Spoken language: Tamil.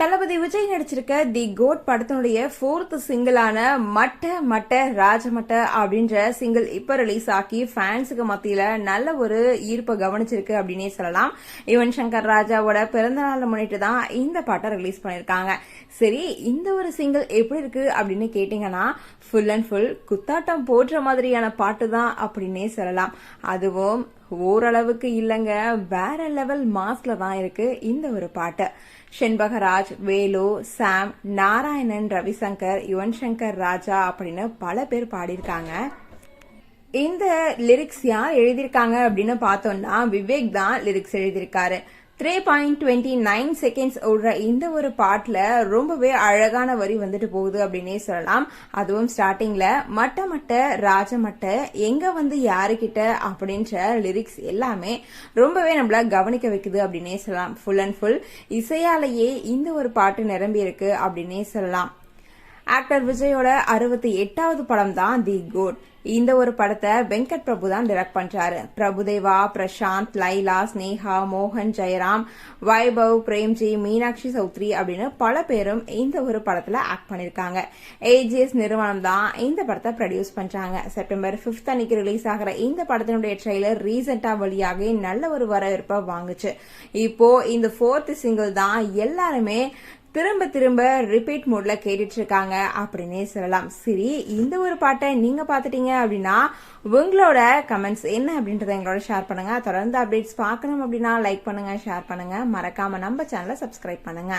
தளபதி விஜய் நடிச்சிருக்க தி கோட் படத்தினுடைய ஃபோர்த் சிங்கிளான மட்ட மட்ட ராஜமட்ட அப்படின்ற சிங்கிள் இப்ப ரிலீஸ் ஆகி ஃபேன்ஸுக்கு மத்தியில நல்ல ஒரு ஈர்ப்பை கவனிச்சிருக்கு அப்படின்னே சொல்லலாம். யுவன் சங்கர் ராஜாவோட பிறந்த நாளை முன்னிட்டு தான் இந்த பாட்டை ரிலீஸ் பண்ணிருக்காங்க சரி இந்த ஒரு சிங்கிள் எப்படி இருக்கு அப்படின்னு கேட்டீங்கன்னா ஃபுல் அண்ட் ஃபுல் குத்தாட்டம் போடுற மாதிரியான பாட்டு தான் அப்படின்னே சொல்லலாம். அதுவும் ஓரளவுக்கு இல்லைங்க. வேற லெவல் மாஸ்ல தான் இருக்கு இந்த ஒரு பாட்டு. செண்பகராஜ் வேலு சாம் நாராயணன் ரவிசங்கர் யுவன் சங்கர் ராஜா அப்படின்னு பல பேர் பாடியிருக்காங்க. இந்த லிரிக்ஸ் யார் எழுதியிருக்காங்க அப்படின்னு பார்த்தோம்னா விவேக் தான் லிரிக்ஸ் எழுதியிருக்காரு. Three point twenty nine seconds ஓடுற இந்த ஒரு பாட்டில் ரொம்பவே அழகான வரி வந்துட்டு போகுது அப்படின்னே சொல்லலாம். அதுவும் ஸ்டார்டிங்கில் மட்ட மட்ட ராஜ மட்ட வந்து யாருக்கிட்ட அப்படின்ற லிரிக்ஸ் எல்லாமே ரொம்பவே நம்மள கவனிக்க வைக்குது அப்படின்னே சொல்லலாம். ஃபுல் அண்ட் ஃபுல் இசையாலேயே இந்த ஒரு பாட்டு நிரம்பி இருக்கு அப்படின்னே சொல்லலாம். ஆக்டர் விஜயோட அறுபத்தி எட்டாவது படம் தான் தி குட் இந்த ஒரு படத்தை வெங்கட் பிரபு தான் டிரெக்ட் பண்றாரு பிரபுதேவா பிரசாந்த் லைலா ஸ்னேகா மோகன் ஜெயராம் வைபவ் பிரேம்ஜி மீனாட்சி சௌத்ரி அப்படின்னு பல பேரும் இந்த ஒரு படத்துல ஆக்ட் பண்ணிருக்காங்க. ஏஜிஎஸ் நிறுவனம் தான் இந்த படத்தை ப்ரொடியூஸ் பண்றாங்க. செப்டம்பர் பிப்த் அன்னைக்கு ரிலீஸ் ஆகிற இந்த படத்தினுடைய ட்ரெய்லர் ரீசெண்டா வழியாக நல்ல ஒரு வரவேற்பை வாங்குச்சு. இப்போ இந்த ஃபோர்த் சிங்கிள் தான் எல்லாருமே திரும்ப திரும்ப ரிப்பீட் மோட்ல கேட்டுட்டு இருக்காங்க அப்படின்னே சொல்லலாம். சரி இந்த ஒரு பாட்டை நீங்க பாத்துட்டீங்க அப்படின்னா உங்களோட கமெண்ட்ஸ் என்ன அப்படின்றத எங்களோட ஷேர் பண்ணுங்க. தொடர்ந்து அப்டேட்ஸ் பார்க்கணும் அப்படின்னா லைக் பண்ணுங்க ஷேர் பண்ணுங்க. மறக்காம நம்ம சேனலை சப்ஸ்கிரைப் பண்ணுங்க.